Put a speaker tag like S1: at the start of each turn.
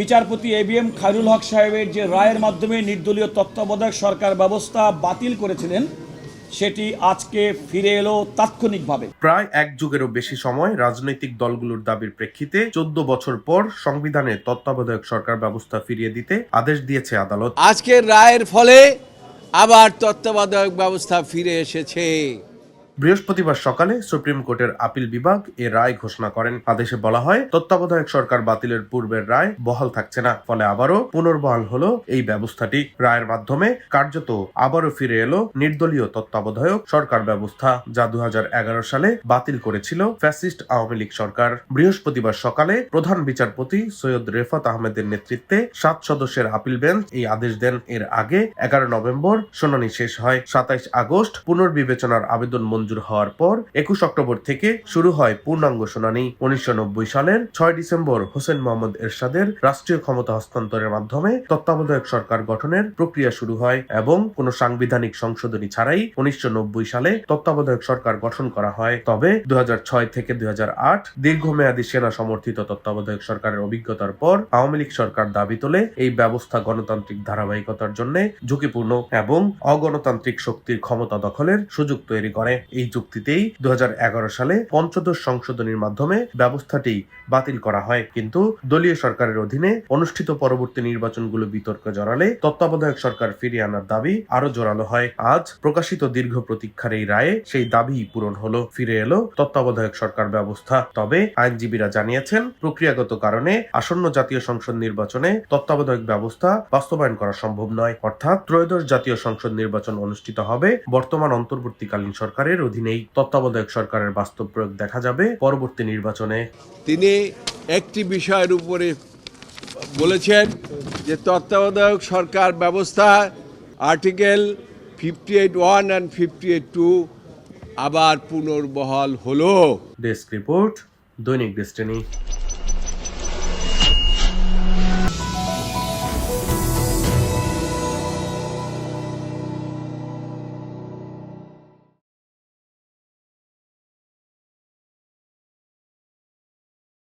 S1: বিচারপতি A B M Khairul Haque সাহেবের যে রায়ের মাধ্যমে নির্দলীয় তত্ত্বাবধায়ক সরকার ব্যবস্থা বাতিল করেছিলেন সেটি আজকে ফিরে এলো তাৎক্ষণিকভাবে।
S2: প্রায় এক যুগেরও বেশি সময় রাজনৈতিক দলগুলোর দাবির প্রেক্ষিতে চোদ্দ বছর পর সংবিধানে তত্ত্বাবধায়ক সরকার ব্যবস্থা ফিরিয়ে দিতে আদেশ দিয়েছে আদালত।
S3: আজকের রায়ের ফলে আবার তত্ত্বাবধায়ক ব্যবস্থা ফিরে এসেছে।
S2: বৃহস্পতিবার সকালে সুপ্রিম কোর্টের আপিল বিভাগ এ রায় ঘোষণা করেন। আদেশে বলা হয়, তত্ত্বাবধায়ক সরকার বাতিলের পূর্বের রায় বহাল থাকছে না। ফলে আবারও পুনর্বহাল হলো এই ব্যবস্থাটি। রায়ের মাধ্যমে কার্যত আবারও ফিরে এলো নির্দলীয় তত্ত্বাবধায়ক সরকার ব্যবস্থা যা দু হাজার এগারো সালে বাতিল করেছিল ফ্যাসিস্ট আওয়ামী লীগ সরকার। বৃহস্পতিবার সকালে প্রধান বিচারপতি সৈয়দ রেফাত আহমেদের নেতৃত্বে সাত সদস্যের আপিল বেঞ্চ এই আদেশ দেন। এর আগে এগারো নভেম্বর শুনানি শেষ হয়। সাতাইশ আগস্ট পুনর্বিবেচনার আবেদন মঞ্জুর হওয়ার পর একুশ অক্টোবর থেকে শুরু হয় পূর্ণাঙ্গ শুনানি। উনিশশো নব্বই সালের ছয় ডিসেম্বর হোসেন মোহাম্মদ এরশাদের রাষ্ট্রীয় ক্ষমতা হস্তান্তরের মাধ্যমে তত্ত্বাবধায়ক সরকার গঠনের প্রক্রিয়া শুরু হয় এবং কোনো সাংবিধানিক সংশোধনী ছাড়াই উনিশশো নব্বই সালে তত্ত্বাবধায়ক সরকার গঠন করা হয়। তবে দু হাজার ছয় থেকে দু হাজার আট দীর্ঘমেয়াদী সেনা সমর্থিত তত্ত্বাবধায়ক সরকারের অভিজ্ঞতার পর আওয়ামী লীগ সরকার দাবি তোলে এই ব্যবস্থা গণতান্ত্রিক ধারাবাহিকতার জন্য ঝুঁকিপূর্ণ এবং অগণতান্ত্রিক শক্তির ক্ষমতা দখলের সুযোগ তৈরি করে। এই যুক্তিতেই দু হাজার এগারো সালে পঞ্চদশ সংশোধনীর মাধ্যমে ব্যবস্থাটি বাতিল করা হয়। কিন্তু দলীয় সরকারের অধীনে অনুষ্ঠিত পরবর্তী নির্বাচনগুলো বিতর্ক জড়ালে তত্ত্বাবধায়ক সরকার ফিরিয়ে আনার দাবি আরও জোরালো হয়। আজ প্রকাশিত দীর্ঘ প্রতীক্ষার এই রায়ে সেই দাবি পূরণ হলো। ফিরে এলো তত্ত্বাবধায়ক সরকার ব্যবস্থা। তবে আইনজীবীরা জানিয়েছেন, প্রক্রিয়াগত কারণে আসন্ন জাতীয় সংসদ নির্বাচনে তত্ত্বাবধায়ক ব্যবস্থা বাস্তবায়ন করা সম্ভব নয়। অর্থাৎ ত্রয়োদশ জাতীয় সংসদ নির্বাচন অনুষ্ঠিত হবে বর্তমান অন্তর্বর্তীকালীন সরকারের অধীনেই তত্ত্বাবধায়ক সরকারের বাস্তব প্রয়োগ দেখা যাবে পরবর্তী নির্বাচনে।
S3: তিনি একটি বিষয়ের উপরে বলেছেন যে তত্ত্বাবধায়ক সরকার ব্যবস্থা article fifty eight one and fifty eight two আবার পুনর্বহাল হল।
S2: Desk report Dainik Destiny.